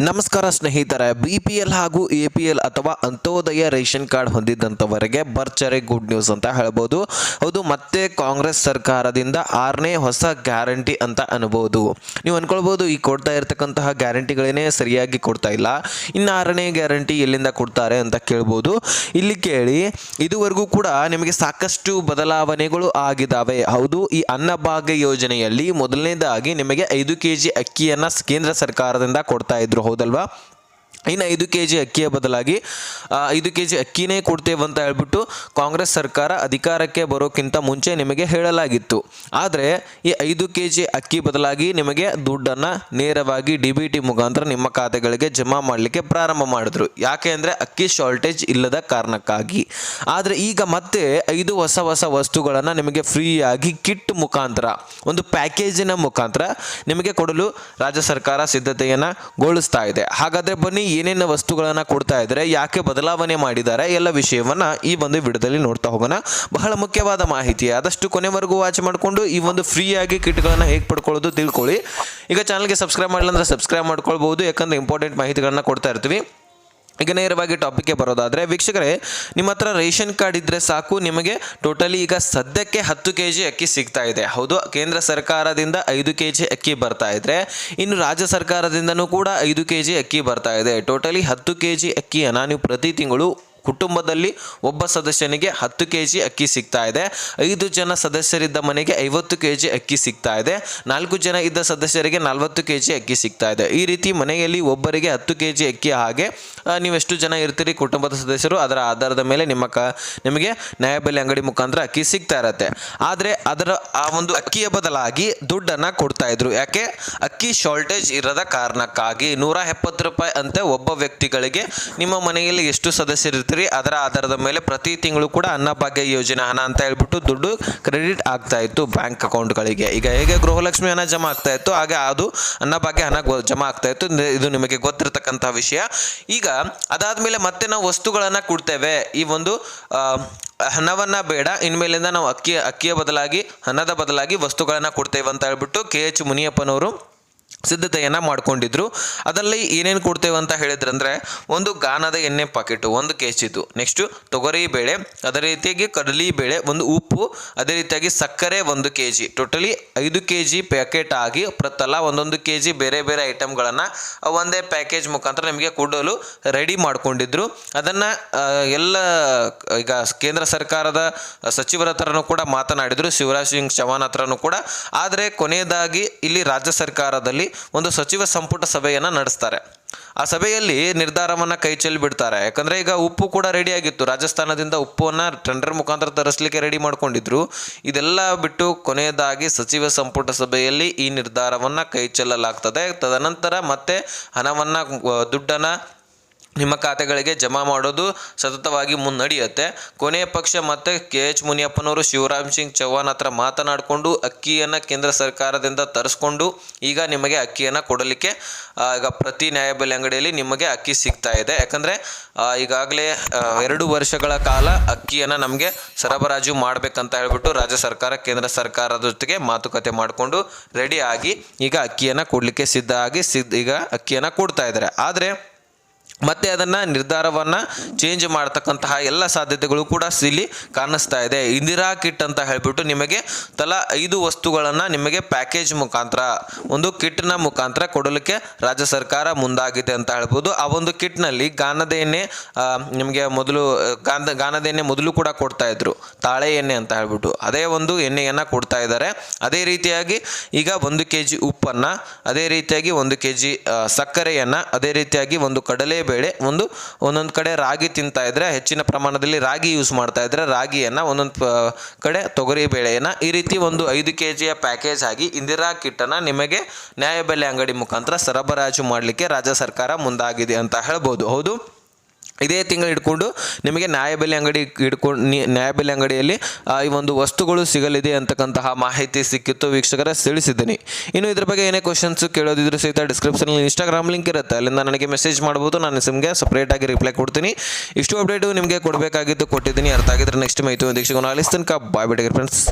ನಮಸ್ಕಾರ ಸ್ನೇಹಿತರೆ B P L ಹಾಗೂ ಎ ಪಿ ಎಲ್ ಅಥವಾ ಅಂತ್ಯೋದಯ ರೇಷನ್ ಕಾರ್ಡ್ ಹೊಂದಿದ್ದಂಥವರಿಗೆ ಬರ್ಚರೆ ಗುಡ್ ನ್ಯೂಸ್ ಅಂತ ಹೇಳ್ಬೋದು. ಹೌದು, ಮತ್ತೆ ಕಾಂಗ್ರೆಸ್ ಸರ್ಕಾರದಿಂದ ಆರನೇ ಹೊಸ ಗ್ಯಾರಂಟಿ ಅಂತ ಅನ್ಬೋದು. ನೀವು ಅನ್ಕೊಳ್ಬೋದು, ಈ ಕೊಡ್ತಾ ಇರತಕ್ಕಂತಹ ಗ್ಯಾರಂಟಿಗಳೇನೇ ಸರಿಯಾಗಿ ಕೊಡ್ತಾ ಇಲ್ಲ. ಇನ್ನು ಆರನೇ ಗ್ಯಾರಂಟಿ ಎಲ್ಲಿಂದ ಕೊಡ್ತಾರೆ ಅಂತ ಕೇಳ್ಬೋದು. ಇಲ್ಲಿ ಕೇಳಿ, ಇದುವರೆಗೂ ಕೂಡ ನಿಮಗೆ ಸಾಕಷ್ಟು ಬದಲಾವಣೆಗಳು ಆಗಿದ್ದಾವೆ. ಹೌದು, ಈ ಅನ್ನಭಾಗ್ಯ ಯೋಜನೆಯಲ್ಲಿ ಮೊದಲನೇದಾಗಿ ನಿಮಗೆ ಐದು ಕೆ ಜಿ ಅಕ್ಕಿಯನ್ನು ಕೇಂದ್ರ ಸರ್ಕಾರದಿಂದ ಕೊಡ್ತಾ ಇದ್ರು. ಹೌದಲ್ವಾ? ಇನ್ನು ಐದು ಕೆ ಜಿ ಅಕ್ಕಿಯ ಬದಲಾಗಿ ಐದು ಕೆ ಜಿ ಅಕ್ಕಿನೇ ಕೊಡ್ತೇವೆ ಅಂತ ಹೇಳ್ಬಿಟ್ಟು ಕಾಂಗ್ರೆಸ್ ಸರ್ಕಾರ ಅಧಿಕಾರಕ್ಕೆ ಬರೋಕ್ಕಿಂತ ಮುಂಚೆ ನಿಮಗೆ ಹೇಳಲಾಗಿತ್ತು. ಆದರೆ ಈ ಐದು ಕೆ ಜಿ ಅಕ್ಕಿ ಬದಲಾಗಿ ನಿಮಗೆ ದುಡ್ಡನ್ನು ನೇರವಾಗಿ ಡಿ ಬಿ ಟಿ ಮುಖಾಂತರ ನಿಮ್ಮ ಖಾತೆಗಳಿಗೆ ಜಮಾ ಮಾಡಲಿಕ್ಕೆ ಪ್ರಾರಂಭ ಮಾಡಿದ್ರು. ಯಾಕೆ ಅಂದರೆ ಅಕ್ಕಿ ಶಾರ್ಟೇಜ್ ಇಲ್ಲದ ಕಾರಣಕ್ಕಾಗಿ. ಆದರೆ ಈಗ ಮತ್ತೆ ಐದು ಹೊಸ ಹೊಸ ವಸ್ತುಗಳನ್ನು ನಿಮಗೆ ಫ್ರೀಯಾಗಿ ಕಿಟ್ ಮುಖಾಂತರ, ಒಂದು ಪ್ಯಾಕೇಜಿನ ಮುಖಾಂತರ ನಿಮಗೆ ಕೊಡಲು ರಾಜ್ಯ ಸರ್ಕಾರ ಸಿದ್ಧತೆಯನ್ನು ಗೊಳಿಸ್ತಾ ಇದೆ. ಹಾಗಾದರೆ ಬನ್ನಿ ಏನೇನು ವಸ್ತುಗಳನ್ನು ಕೊಡ್ತಾ ಇದ್ದಾರೆ, ಯಾಕೆ ಬದಲಾವಣೆ ಮಾಡಿದ್ದಾರೆ, ಎಲ್ಲ ವಿಷಯವನ್ನು ಈ ಒಂದು ವಿಡಿಯೋದಲ್ಲಿ ನೋಡ್ತಾ ಹೋಗೋಣ. ಬಹಳ ಮುಖ್ಯವಾದ ಮಾಹಿತಿ. ಆದಷ್ಟು ಕೊನೆವರೆಗೂ ವಾಚ್ ಮಾಡಿಕೊಂಡು ಈ ಒಂದು ಫ್ರೀಯಾಗಿ ಕಿಟ್ಗಳನ್ನು ಹೇಗೆ ಪಡ್ಕೊಳ್ಳೋದು ತಿಳ್ಕೊಳ್ಳಿ. ಈಗ ಚಾನಲ್ಗೆ ಸಬ್ಸ್ಕ್ರೈಬ್ ಮಾಡಿಲ್ಲ ಅಂದರೆ ಸಬ್ಸ್ಕ್ರೈಬ್ ಮಾಡ್ಕೊಳ್ಬೋದು ಯಾಕಂದರೆ ಇಂಪಾರ್ಟೆಂಟ್ ಮಾಹಿತಿಗಳನ್ನು ಕೊಡ್ತಾ ಇರ್ತೀವಿ. ಈಗ ನೇರವಾಗಿ ಟಾಪಿಕ್ಗೆ ಬರೋದಾದರೆ, ವೀಕ್ಷಕರೇ, ನಿಮ್ಮ ಹತ್ರ ರೇಷನ್ ಕಾರ್ಡ್ ಇದ್ದರೆ ಸಾಕು, ನಿಮಗೆ ಟೋಟಲಿ ಈಗ ಸದ್ಯಕ್ಕೆ ಹತ್ತು ಕೆ ಜಿ ಅಕ್ಕಿ ಸಿಗ್ತಾ ಇದೆ. ಹೌದು, ಕೇಂದ್ರ ಸರ್ಕಾರದಿಂದ ಐದು ಕೆ ಜಿ ಅಕ್ಕಿ ಬರ್ತಾ ಇದ್ದರೆ ಇನ್ನು ರಾಜ್ಯ ಸರ್ಕಾರದಿಂದನೂ ಕೂಡ ಐದು ಕೆ ಜಿ ಅಕ್ಕಿ ಬರ್ತಾ ಇದೆ. ಟೋಟಲಿ ಹತ್ತು ಕೆ ಜಿ ಅಕ್ಕಿಯನ್ನು ನೀವು ಪ್ರತಿ ತಿಂಗಳು ಕುಟುಂಬದಲ್ಲಿ ಒಬ್ಬ ಸದಸ್ಯನಿಗೆ ಹತ್ತು ಕೆ ಜಿ ಅಕ್ಕಿ ಸಿಗ್ತಾ ಇದೆ. ಐದು ಜನ ಸದಸ್ಯರಿದ್ದ ಮನೆಗೆ ಐವತ್ತು ಕೆ ಜಿ ಅಕ್ಕಿ ಸಿಗ್ತಾ ಇದೆ. ನಾಲ್ಕು ಜನ ಇದ್ದ ಸದಸ್ಯರಿಗೆ ನಲವತ್ತು ಕೆ ಜಿ ಅಕ್ಕಿ ಸಿಗ್ತಾ ಇದೆ. ಈ ರೀತಿ ಮನೆಯಲ್ಲಿ ಒಬ್ಬರಿಗೆ ಹತ್ತು ಕೆ ಜಿ ಅಕ್ಕಿ ಹಾಗೆ ನೀವೆಷ್ಟು ಜನ ಇರ್ತೀರಿ ಕುಟುಂಬದ ಸದಸ್ಯರು, ಅದರ ಆಧಾರದ ಮೇಲೆ ನಿಮ್ಮ ಕ, ನಿಮಗೆ ನ್ಯಾಯಬೆಲೆ ಅಂಗಡಿ ಮುಖಾಂತರ ಅಕ್ಕಿ ಸಿಗ್ತಾ ಇರತ್ತೆ. ಆದರೆ ಅದರ, ಆ ಒಂದು ಅಕ್ಕಿಯ ಬದಲಾಗಿ ದುಡ್ಡನ್ನು ಕೊಡ್ತಾ ಇದ್ರು. ಯಾಕೆ? ಅಕ್ಕಿ ಶಾರ್ಟೇಜ್ ಇರದ ಕಾರಣಕ್ಕಾಗಿ ನೂರ ಎಪ್ಪತ್ತು ರೂಪಾಯಿ ಅಂತೆ ಒಬ್ಬ ವ್ಯಕ್ತಿಗಳಿಗೆ ನಿಮ್ಮ ಮನೆಯಲ್ಲಿ ಎಷ್ಟು ಸದಸ್ಯರು ಇರ್ತೀರಿ ಅದರ ಆಧಾರದ ಮೇಲೆ ಪ್ರತಿ ತಿಂಗಳು ಕೂಡ ಅನ್ನಭಾಗ್ಯ ಯೋಜನೆ ಹಣ ಅಂತ ಹೇಳ್ಬಿಟ್ಟು ದುಡ್ಡು ಕ್ರೆಡಿಟ್ ಆಗ್ತಾ ಇತ್ತು ಬ್ಯಾಂಕ್ ಅಕೌಂಟ್ಗಳಿಗೆ. ಈಗ ಹೇಗೆ ಗೃಹಲಕ್ಷ್ಮಿ ಹಣ ಜಮಾ ಆಗ್ತಾ ಇತ್ತು, ಹಾಗೆ ಅದು ಅನ್ನಭಾಗ್ಯ ಹಣ ಜಮಾ ಆಗ್ತಾ ಇತ್ತು. ಇದು- ನಿಮಗೆ ಗೊತ್ತಿರತಕ್ಕಂಥ ವಿಷಯ. ಈಗ ಅದಾದ್ಮೇಲೆ ಮತ್ತೆ ನಾವು ವಸ್ತುಗಳನ್ನು ಕೊಡ್ತೇವೆ. ಈ ಒಂದು ಹಣವನ್ನ ಬೇಡ, ಇನ್ಮೇಲಿಂದ ನಾವು ಅಕ್ಕಿ ಅಕ್ಕಿಯ ಬದಲಾಗಿ, ಹಣದ ಬದಲಾಗಿ ವಸ್ತುಗಳನ್ನು ಕೊಡ್ತೇವೆ ಅಂತ ಹೇಳ್ಬಿಟ್ಟು ಕೆ ಎಚ್ ಮುನಿಯಪ್ಪನವರು ಸಿದ್ಧತೆಯನ್ನು ಮಾಡ್ಕೊಂಡಿದ್ರು. ಅದರಲ್ಲಿ ಏನೇನು ಕೊಡ್ತೇವೆ ಅಂತ ಹೇಳಿದ್ರಂದ್ರೆ, ಒಂದು ಗಾನದ ಎಣ್ಣೆ ಪಾಕೆಟು ಒಂದು ಕೆ ಜಿದು ನೆಕ್ಸ್ಟು ತೊಗರಿ ಬೇಳೆ, ಅದೇ ರೀತಿಯಾಗಿ ಕಡಲಿ ಬೇಳೆ, ಒಂದು ಉಪ್ಪು, ಅದೇ ರೀತಿಯಾಗಿ ಸಕ್ಕರೆ ಒಂದು ಕೆ ಜಿ ಟೋಟಲಿ ಐದು ಕೆ ಜಿ ಪ್ಯಾಕೆಟ್ ಆಗಿ ಪ್ರತಲ ಒಂದೊಂದು ಕೆ ಜಿ ಬೇರೆ ಬೇರೆ ಐಟಮ್ಗಳನ್ನು ಒಂದೇ ಪ್ಯಾಕೇಜ್ ಮುಖಾಂತರ ನಿಮಗೆ ಕೊಡಲು ರೆಡಿ ಮಾಡ್ಕೊಂಡಿದ್ರು. ಅದನ್ನು ಎಲ್ಲ, ಈಗ ಕೇಂದ್ರ ಸರ್ಕಾರದ ಸಚಿವರ ಹತ್ರನೂ ಕೂಡ ಮಾತನಾಡಿದರು, ಶಿವರಾಜ್ ಸಿಂಗ್ ಚೌಹಾಣ್ ಹತ್ರನೂ ಕೂಡ. ಆದರೆ ಕೊನೆಯದಾಗಿ ಇಲ್ಲಿ ರಾಜ್ಯ ಸರ್ಕಾರದಲ್ಲಿ ಒಂದು ಸಚಿವ ಸಂಪುಟ ಸಭೆಯನ್ನು ನಡೆಸ್ತಾರೆ. ಆ ಸಭೆಯಲ್ಲಿ ನಿರ್ಧಾರವನ್ನು ಕೈ ಚೆಲ್ಲಿ ಬಿಡ್ತಾರೆ ಯಾಕಂದರೆ ಈಗ ಉಪ್ಪು ಕೂಡ ರೆಡಿ ಆಗಿತ್ತು. ರಾಜಸ್ಥಾನದಿಂದ ಉಪ್ಪನ್ನು ಟೆಂಡರ್ ಮುಖಾಂತರ ತರಿಸಲಿಕ್ಕೆ ರೆಡಿ ಮಾಡ್ಕೊಂಡಿದ್ರು. ಇದೆಲ್ಲ ಬಿಟ್ಟು ಕೊನೆಯದಾಗಿ ಸಚಿವ ಸಂಪುಟ ಸಭೆಯಲ್ಲಿ ಈ ನಿರ್ಧಾರವನ್ನು ಕೈ ಚೆಲ್ಲಲಾಗ್ತದೆ. ತದನಂತರ ಮತ್ತೆ ಹಣವನ್ನು, ದುಡ್ಡನ್ನು ನಿಮ್ಮ ಖಾತೆಗಳಿಗೆ ಜಮಾ ಮಾಡೋದು ಸತತವಾಗಿ ಮುನ್ನಡೆಯುತ್ತೆ. ಕೊನೆಯ ಪಕ್ಷ ಮತ್ತೆ ಕೆ. ಎಚ್. ಮುನಿಯಪ್ಪನವರು ಶಿವರಾಮ್ ಸಿಂಗ್ ಚೌಹಾಣ್ ಹತ್ರ ಮಾತನಾಡಿಕೊಂಡು ಅಕ್ಕಿಯನ್ನು ಕೇಂದ್ರ ಸರ್ಕಾರದಿಂದ ತರಿಸ್ಕೊಂಡು ಈಗ ನಿಮಗೆ ಅಕ್ಕಿಯನ್ನು ಕೊಡಲಿಕ್ಕೆ ಈಗ ಪ್ರತಿ ನ್ಯಾಯಬೆಲೆ ಅಂಗಡಿಯಲ್ಲಿ ನಿಮಗೆ ಅಕ್ಕಿ ಸಿಗ್ತಾ ಇದೆ. ಯಾಕಂದರೆ ಈಗಾಗಲೇ ಎರಡು ವರ್ಷಗಳ ಕಾಲ ಅಕ್ಕಿಯನ್ನು ನಮಗೆ ಸರಬರಾಜು ಮಾಡಬೇಕಂತ ಹೇಳಿಬಿಟ್ಟು ರಾಜ್ಯ ಸರ್ಕಾರ, ಕೇಂದ್ರ ಸರ್ಕಾರದ ಜೊತೆಗೆ ಮಾತುಕತೆ ಮಾಡಿಕೊಂಡು ರೆಡಿ ಆಗಿ ಈಗ ಅಕ್ಕಿಯನ್ನು ಕೊಡಲಿಕ್ಕೆ ಸಿದ್ಧ ಆಗಿ ಸಿದ್ಧ ಈಗ ಅಕ್ಕಿಯನ್ನು ಕೊಡ್ತಾ ಇದ್ದಾರೆ. ಆದರೆ ಮತ್ತೆ ಅದನ್ನು ನಿರ್ಧಾರವನ್ನು ಚೇಂಜ್ ಮಾಡ್ತಕ್ಕಂತಹ ಎಲ್ಲ ಸಾಧ್ಯತೆಗಳು ಕೂಡ ಇಲ್ಲಿ ಕಾಣಿಸ್ತಾ ಇದೆ. ಇಂದಿರಾ ಕಿಟ್ ಅಂತ ಹೇಳ್ಬಿಟ್ಟು ನಿಮಗೆ ತಲಾ ಐದು ವಸ್ತುಗಳನ್ನು ನಿಮಗೆ ಪ್ಯಾಕೇಜ್ ಮುಖಾಂತರ, ಒಂದು ಕಿಟ್ನ ಮುಖಾಂತರ ಕೊಡಲಿಕ್ಕೆ ರಾಜ್ಯ ಸರ್ಕಾರ ಮುಂದಾಗಿದೆ ಅಂತ ಹೇಳ್ಬೋದು. ಆ ಒಂದು ಕಿಟ್ನಲ್ಲಿ ಗಾನದ ಎಣ್ಣೆ ನಿಮಗೆ ಮೊದಲು ಗಾಂಧ ಗಾನದ ಎಣ್ಣೆ ಮೊದಲು ಕೂಡ ಕೊಡ್ತಾ ಇದ್ರು. ತಾಳೆ ಎಣ್ಣೆ ಅಂತ ಹೇಳ್ಬಿಟ್ಟು. ಅದೇ ಒಂದು ಎಣ್ಣೆಯನ್ನು ಕೊಡ್ತಾ ಇದ್ದಾರೆ. ಅದೇ ರೀತಿಯಾಗಿ ಈಗ ಒಂದು ಕೆ ಜಿ ಉಪ್ಪನ್ನು, ಅದೇ ರೀತಿಯಾಗಿ ಒಂದು ಕೆ ಜಿ ಸಕ್ಕರೆಯನ್ನು, ಅದೇ ರೀತಿಯಾಗಿ ಒಂದು ಕಡಲೆಬೇಳೆ ಒಂದು ಒಂದೊಂದು ಕಡೆ ರಾಗಿ ತಿಂತಾ ಇದ್ರೆ ಹೆಚ್ಚಿನ ಪ್ರಮಾಣದಲ್ಲಿ ರಾಗಿ ಯೂಸ್ ಮಾಡ್ತಾ ಇದ್ರೆ ರಾಗಿಯನ್ನು ಒಂದೊಂದು ಕಡೆ ತೊಗರಿ ಬೇಳೆಯನ್ನು ಈ ರೀತಿ ಒಂದು ಐದು ಕೆ ಜಿಯ ಪ್ಯಾಕೇಜ್ ಆಗಿ ಇಂದಿರಾ ಕಿಟ್ಟನ್ನು ನಿಮಗೆ ನ್ಯಾಯಬೆಲೆ ಅಂಗಡಿ ಮುಖಾಂತರ ಸರಬರಾಜು ಮಾಡಲಿಕ್ಕೆ ರಾಜ್ಯ ಸರ್ಕಾರ ಮುಂದಾಗಿದೆ ಅಂತ ಹೇಳ್ಬೋದು. ಹೌದು? ಇದೇ ತಿಂಗಳು ಇಟ್ಕೊಂಡು ನಿಮಗೆ ನ್ಯಾಯಬೆಲೆ ಅಂಗಡಿ ಇಟ್ಕೊಂಡು ನ್ಯಾಯಬೆಲೆ ಅಂಗಡಿಯಲ್ಲಿ ಈ ಒಂದು ವಸ್ತುಗಳು ಸಿಗಲಿದೆ ಅಂತಕ್ಕಂತಹ ಮಾಹಿತಿ ಸಿಕ್ಕಿತ್ತು. ವೀಕ್ಷಕರ, ತಿಳಿಸಿದ್ದೀನಿ. ಇನ್ನು ಇದ್ರ ಬಗ್ಗೆ ಏನೇ ಕ್ವಶನ್ಸ್ ಕೇಳೋದಿದ್ರು ಸಹಿತ ಡಿಸ್ಕ್ರಿಪ್ಷನಲ್ಲಿ ಇನ್ಸ್ಟಾಗ್ರಾಮ್ ಲಿಂಕ್ ಇರುತ್ತೆ. ಅಲ್ಲಿಂದ ನನಗೆ ಮೆಸೇಜ್ ಮಾಡ್ಬೋದು. ನಾನು ನಿಮಗೆ ಸಪ್ರೇಟಾಗಿ ರಿಪ್ಲೈ ಕೊಡ್ತೀನಿ. ಇಷ್ಟು ಅಪ್ಡೇಟು ನಿಮಗೆ ಕೊಡಬೇಕಾಗಿತ್ತು ಕೊಟ್ಟಿದ್ದೀನಿ. ಅರ್ಥ ಆಗಿದ್ರೆ ನೆಕ್ಸ್ಟ್ ಮೈತು ಒಂದು ತನಕ. ಬಾಯ್ ಬಿಟ್ಟಿಗೆ ಫ್ರೆಂಡ್ಸ್